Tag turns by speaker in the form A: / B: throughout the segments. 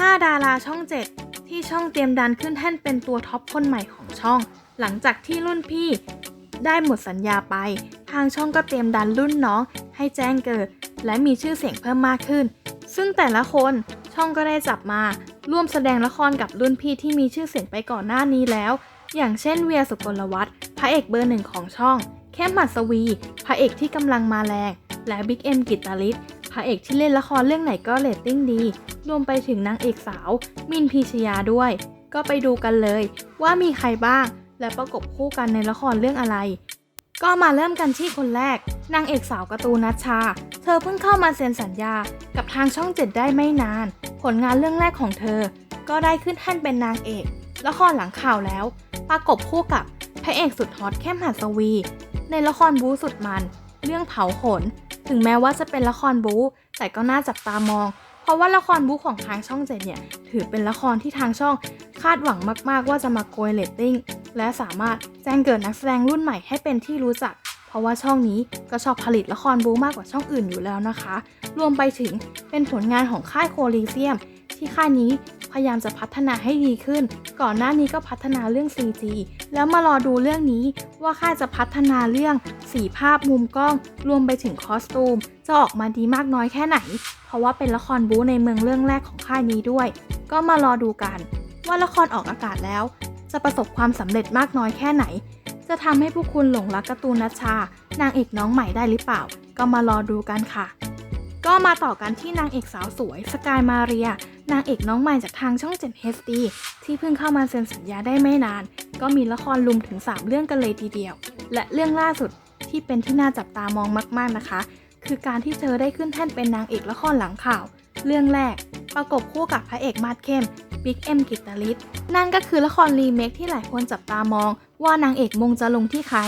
A: 5 ดาราช่อง 7 ที่ช่องเตรียมดันขึ้นแท่นเป็นตัวท็อปคนใหม่ของช่อง หลังจากที่รุ่นพี่ได้หมดสัญญาไป ทางช่องก็เตรียมดันรุ่นน้องให้แจ้งเกิด และมีชื่อเสียงเพิ่มมากขึ้น ซึ่งแต่ละคนช่องก็ได้จับมา ร่วมแสดงละครกับรุ่นพี่ที่มีชื่อเสียงไปก่อนหน้านี้แล้ว อย่างเช่นเวียสุกลวัฒน์พระเอกเบอร์หนึ่งของช่อง เข้มหัสวี พระเอกที่กำลังมาแรง และบิ๊กเอ็มกิตตาลิศ พระเอกที่เล่นละครเรื่องไหนก็เรตติ้งดี รวมไปถึงนางเอกสาว มินพีชยาด้วย ก็ไปดูกันเลย ว่ามีใครบ้าง และประกบคู่กันในละครเรื่องอะไร ก็มาเริ่มกันที่คนแรก นางเอกสาวการ์ตูนนัชชา เธอเพิ่งเข้ามาเซ็นสัญญา กับทางช่องเจ็ดได้ไม่นาน ผลงานเรื่องแรกของเธอ ก็ได้ขึ้นแท่นเป็นนางเอก ละครหลังข่าวแล้ว ประกบคู่กับพระเอกสุดฮอตเข้มหัสวี ในละครบู๊สุดมัน เรื่องเผาขน ถึงแม้ว่าจะเป็นละครบู๊แต่ก็น่าจับตามอง เพราะว่าละครบู๊ของทางช่องเจ็ดเนี่ย ถือเป็นละครที่ทางช่องคาดหวังมากๆ ว่าจะมาโกยเรตติ้ง และสามารถแจ้งเกิดนักแสดงรุ่นใหม่ให้เป็นที่รู้จัก เพราะว่าช่องนี้ก็ชอบผลิตละครบู๊มากกว่าช่องอื่นอยู่แล้วนะคะ รวมไปถึงเป็นผลงานของค่ายโคลีเซียม ที่ค่ายนี้ พยายามจะพัฒนาให้ดีขึ้น ก่อนหน้านี้ก็พัฒนาเรื่อง CG แล้วมารอดูเรื่องนี้ว่าค่าจะพัฒนาเรื่องสีภาพมุมกล้อง รวมไปถึงคอสตูม จะออกมาดีมากน้อยแค่ไหน เพราะว่าเป็นละครบู๊ในเมืองเรื่องแรกของค่ายนี้ด้วย ก็มารอดูกัน ว่าละครออกอากาศแล้ว จะประสบความสำเร็จมากน้อยแค่ไหน จะทำให้ผู้คุณหลงรักการ์ตูนนัชชา นางเอกน้องใหม่ได้หรือเปล่า ก็มารอดูกันค่ะก็มาต่อกันที่นางเอกสาวสวยสกายมาเรีย นางเอกน้องใหม่จากทางช่อง 7 HD ที่เพิ่งเข้ามาเซ็นสัญญาได้ไม่นาน ก็มีละครลุมถึง 3 เรื่องกันเลยทีเดียว และเรื่องล่าสุดที่เป็นที่น่าจับตามองมาก ๆนะคะ คือการที่เธอได้ขึ้นแท่นเป็นนางเอกละครหลังข่าว เรื่องแรก ประกบคู่กับพระเอกมาดเข้มบิ๊กเอ็มกิตาลิศนั่นก็คือละครรีเมคที่หลายคนจับตามอง ว่านางเอกมงจะลงที่ใคร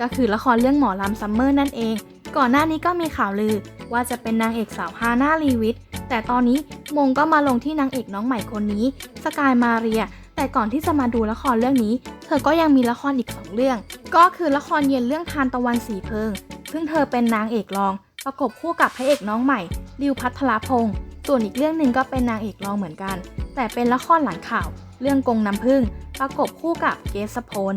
A: ก็คือละครเรื่องหมอลำซัมเมอร์นั่นเอง ก่อนหน้านี้ก็มีข่าวลือว่าจะเป็นนางเอกสาวฮาน่าลีวิท แต่ตอนนี้มงก็มาลงที่นางเอกน้องใหม่คนนี้ สกายมาเรีย แต่ก่อนที่จะมาดูละครเรื่องนี้ เธอก็ยังมีละครอีก2เรื่อง ก็คือละครเย็นเรื่องทานตะวันสีเพิง ซึ่งเธอเป็นนางเอกรอง ประกบคู่กับพระเอกน้องใหม่ดิวพัทรพงศ์ส่วนอีกเรื่องหนึ่งก็เป็นนางเอกรองเหมือนกัน แต่เป็นละครหลังข่าว เรื่องกงน้ำผึ้งประกบคู่กับเกสพล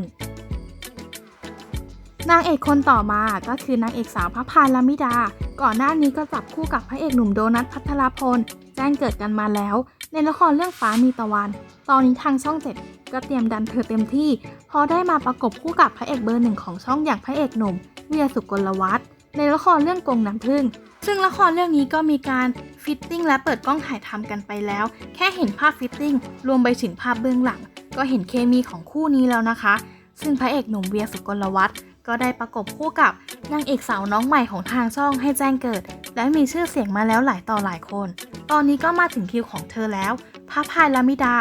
A: นางเอกคนต่อมาก็คือนางเอกสาวพระพายลามิดา ก่อนหน้านี้ก็จับคู่กับพระเอกหนุ่มโดนัทพัทรพล แจ้งเกิดกันมาแล้ว ในละครเรื่องฟ้ามีตะวัน ตอนนี้ทางช่องเจ็ดก็เตรียมดันเธอเต็มที่พราะได้มาประกบคู่กับพระเอกเบอร์หนึ่งของช่องอย่างพระเอกหนุ่ม เวียสุกลวัฒน์ในละครเรื่องกงน้ำผึ้งซึ่งละครเรื่องนี้ก็มีการฟิตติ้งและเปิดกล้องถ่ายทำกันไปแล้ว แค่เห็นภาพฟิตติ้งรวมไปถึงภาพเบื้องหลัง ก็เห็นเคมีของคู่นี้แล้วนะคะ ซึ่งพระเอกหนุ่มเวียสุกลวัฒน์ ก็ได้ประกบคู่กับนางเอกสาวน้องใหม่ของทางช่องให้แจ้งเกิด และมีชื่อเสียงมาแล้วหลายต่อหลายคน ตอนนี้ก็มาถึงคิวของเธอแล้วพระพายลามิดา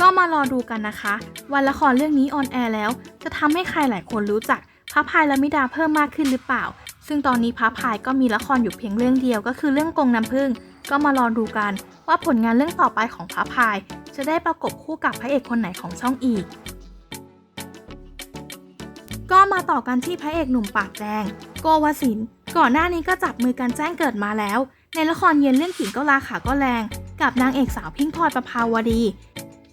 A: ก็มารอดูกันนะคะ วันละครเรื่องนี้ออนแอร์แล้ว จะทำให้ใครหลายคนรู้จักพระพายลามิดาเพิ่มมากขึ้นหรือเปล่า ซึ่งตอนนี้พระพายก็มีละครอยู่เพียงเรื่องเดียวก็คือเรื่องกงน้ำผึ้งก็มารอดูกันว่าผลงานเรื่องต่อไปของพระพาย จะได้ประกบคู่กับพระเอกคนไหนของช่องอีก ก็มาต่อกันที่พระเอกหนุ่มปากแดง โกวสินทร์ก่อนหน้านี้ก็จับมือกันแจ้งเกิดมาแล้ว ในละครเย็นเรื่องขิงก็ราขาก็แรง กับนางเอกสาวพิงค์พลอยประภาวดี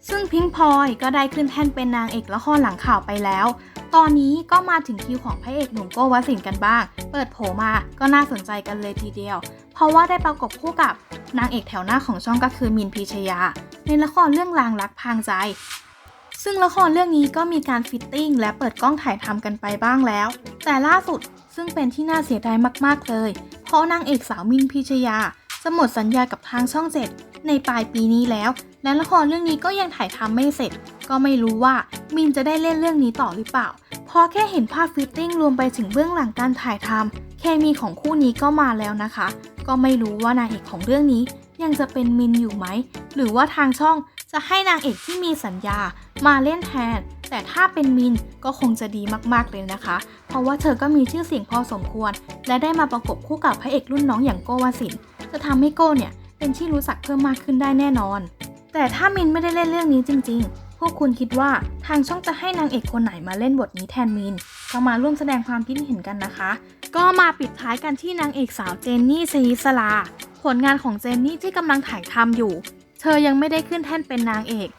A: ซึ่งพิงค์พลอยก็ได้ขึ้นแท่นเป็นนางเอกละครหลังข่าวไปแล้ว ตอนนี้ก็มาถึงคิวของพระเอกหนุ่มโกวสินทร์กันบ้าง เปิดโผมาก็น่าสนใจกันเลยทีเดียว เพราะว่าได้ประกบคู่กับนางเอกแถวหน้าของช่องก็คือมินพีชยา ในละครเรื่องลางรักพางใจ ซึ่งละครเรื่องนี้ก็มีการฟิตติ้งและเปิดกล้องถ่ายทำกันไปบ้างแล้ว แต่ล่าสุดซึ่งเป็นที่น่าเสียดายมากๆเลย เพราะนางเอกสาวมินพิชยาจะหมดสัญญากับทางช่องเจ็ดในปลายปีนี้แล้ว และละครเรื่องนี้ก็ยังถ่ายทำไม่เสร็จ ก็ไม่รู้ว่ามินจะได้เล่นเรื่องนี้ต่อหรือเปล่า พอแค่เห็นภาพฟิตติ้งรวมไปถึงเบื้องหลังการถ่ายทำเคมีของคู่นี้ก็มาแล้วนะคะ ก็ไม่รู้ว่านางเอกของเรื่องนี้ยังจะเป็นมินอยู่ไหม หรือว่าทางช่อง จะให้นางเอกที่มีสัญญามาเล่นแทน แต่ถ้าเป็นมินก็คงจะดีมากๆเลยนะคะ เพราะว่าเธอก็มีชื่อเสียงพอสมควร และได้มาประกบคู่กับพระเอกรุ่นน้องอย่างโกวาสินจะทำให้โก้เนี่ยเป็นที่รู้จักเพิ่มมากขึ้นได้แน่นอน แต่ถ้ามินไม่ได้เล่นเรื่องนี้จริง ๆ พวกคุณคิดว่าทางช่องจะให้นางเอกคนไหนมาเล่นบทนี้แทนมินก็มาร่วมแสดงความคิดเห็นกันนะคะ ก็มาปิดท้ายกันที่นางเอกสาวเจนนี่ชยิสลาผลงานของเจนนี่ที่กำลังถ่ายทำอยู่ ธอยังไม่ได้ขึ้นแท่นเป็นนางเอก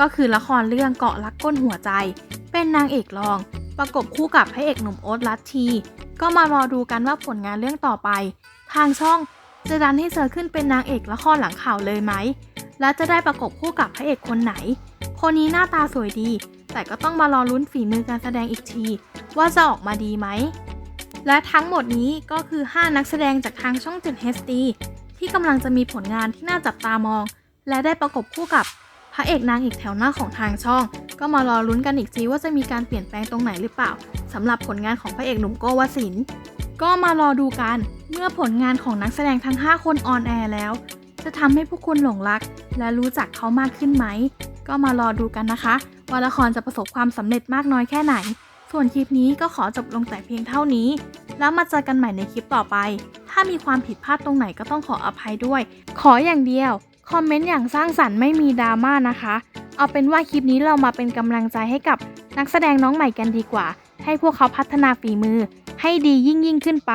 A: ก็คือละครเรื่องเกาะลักก้นหัวใจ เป็นนางเอกรอง ประกบคู่กับพระเอกหนุ่มโอ๊ตลัทที ก็มารอดูกันว่าผลงานเรื่องต่อไป ทางช่องจะดันให้เธอขึ้นเป็นนางเอกละครหลังข่าวเลยไหม และจะได้ประกบคู่กับพระเอกคนไหน คนนี้หน้าตาสวยดี แต่ก็ต้องมารอลุ้นฝีมือการแสดงอีกที ว่าจะออกมาดีไหม และทั้งหมดนี้ก็คือ 5 นักแสดงจากทางช่อง 7 HD ที่กำลังจะมีผลงานที่น่าจับตามอง และได้ประกบคู่กับพระเอกนางเอกแถวหน้าของทางช่อง ก็มารอลุ้นกันอีกทีว่าจะมีการเปลี่ยนแปลงตรงไหนหรือเปล่าสำหรับผลงานของพระเอกหนุ่มโกวสินก็มารอดูกันเมื่อผลงานของนักแสดงทั้ง 5 คนออนแอร์แล้ว จะทำให้ผู้คุณหลงรัก และรู้จักเขามากขึ้นไหม ก็มารอดูกันนะคะ ว่าละครจะประสบความสำเร็จมากน้อยแค่ไหน ส่วนคลิปนี้ก็ขอจบลงแต่เพียงเท่านี้ แล้วมาเจอกันใหม่ในคลิปต่อไป ถ้ามีความผิดพลาดตรงไหนก็ต้องขออภัยด้วย ขออย่างเดียว คอมเมนต์อย่างสร้างสรรค์ไม่มีดราม่านะคะ เอาเป็นว่าคลิปนี้เรามาเป็นกำลังใจให้กับนักแสดงน้องใหม่กันดีกว่า ให้พวกเขาพัฒนาฝีมือ ให้ดียิ่งยิ่งขึ้นไป